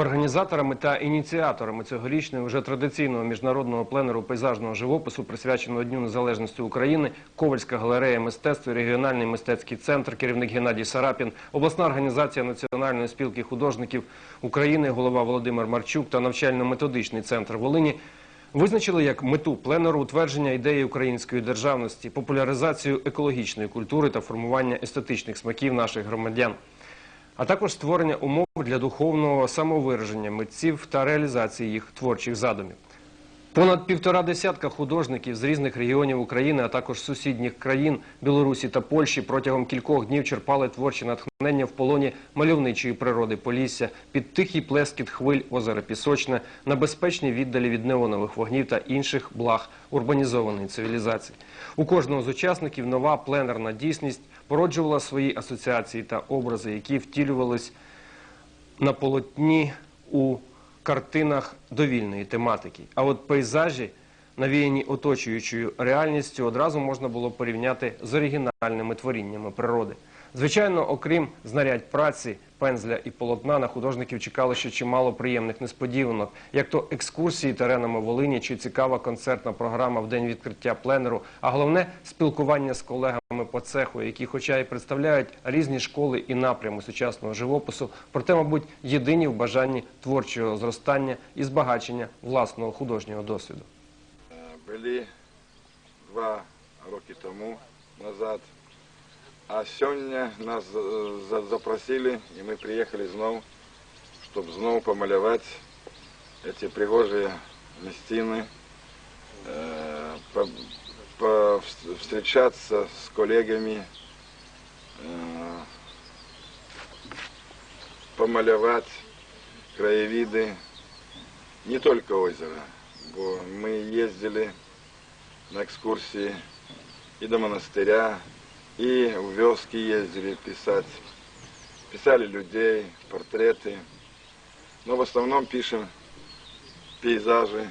Організаторами та ініціаторами цьогорічного вже традиційного міжнародного пленеру пейзажного живопису, присвяченого Дню Незалежності України, Ковальська галерея мистецтва, регіональний мистецький центр, керівник Геннадій Сарапін, обласна організація Національної спілки художників України, голова Володимир Марчук та навчально-методичний центр Волині визначили як мету пленеру утвердження ідеї української державності, популяризацію екологічної культури та формування естетичних смаків наших громадян а також створення умов для духовного самовираження митців та реалізації їх творчих задумів. Понад півтора десятка художників з різних регіонів України, а також сусідніх країн Білорусі та Польщі протягом кількох днів черпали творче натхнення в полоні мальовничої природи Полісся, під тихий плескіт хвиль озера Пісочне, на безпечній віддалі від неонових вогнів та інших благ урбанізованої цивілізації. У кожного з учасників нова пленерна дійсність породжувала свої асоціації та образи, які втілювались на полотні у картинах довільної тематики. А от пейзажі, навіяні оточуючою реальністю, одразу можна було порівняти з оригінальними творіннями природи. Звичайно, окрім знарядь праці, пензля і полотна, на художників чекало ще чимало приємних несподіванок, як то екскурсії теренами Волині чи цікава концертна програма в день відкриття пленеру, а головне спілкування з колегами по цеху, які, хоча і представляють різні школи і напрями сучасного живопису, проте, мабуть, єдині в бажанні творчого зростання і збагачення власного художнього досвіду. Были два роки тому назад. А сёння нас за- запросили, и мы приехали знов, чтобы знов помалевать эти пригожие местины, э, встречаться с коллегами, э, помалевать краевиды, не только озеро, мы ездили на экскурсии и до монастыря, и в вёски ездили писать. Писали людей, портреты. Но в основном пишем пейзажи,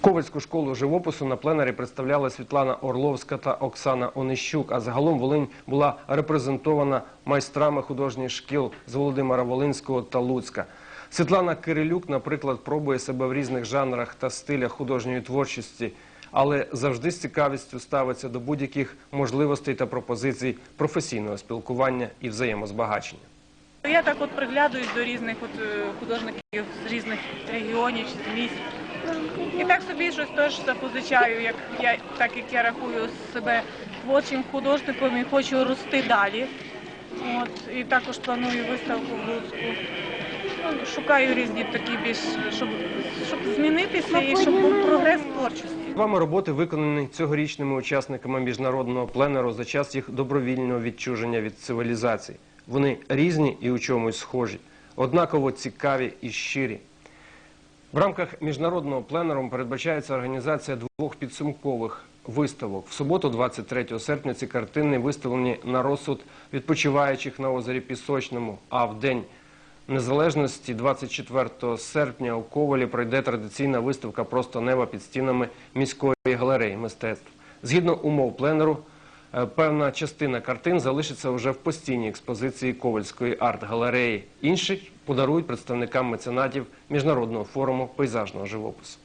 Ковальську школу живопису на пленарі представляли Світлана Орловська та Оксана Онищук. А загалом Волинь була репрезентована майстрами художніх шкіл з Володимира Волинського та Луцька. Світлана Кирилюк, наприклад, пробує себе в різних жанрах та стилях художньої творчості, але завжди з цікавістю ставиться до будь-яких можливостей та пропозицій професійного спілкування і взаємозбагачення. Я так от приглядуюсь до різних от е, художників з різних регіонів чи міст. І так собі щось теж запозичаю, як я, так як я рахую себе творчим художником і хочу рости далі. От, і також планую виставку в Луцьку. Ну, шукаю різні такі більш, щоб, щоб змінитися і щоб був прогрес творчості. Вами роботи виконані цьогорічними учасниками міжнародного пленеру за час їх добровільного відчуження від цивілізації. Вони різні і у чомусь схожі, однаково цікаві і щирі. В рамках міжнародного пленеру передбачається організація двох підсумкових виставок. В суботу, 23 серпня, ці картини виставлені на розсуд відпочиваючих на озері Пісочному, а в день Незалежності 24 серпня у Ковалі пройде традиційна виставка Просто неба під стінами міської галереї мистецтв. Згідно умов пленеру, е, певна частина картин залишиться вже в постійній експозиції Ковальської арт-галереї. Інші подарують представникам меценатів міжнародного форуму пейзажного живопису.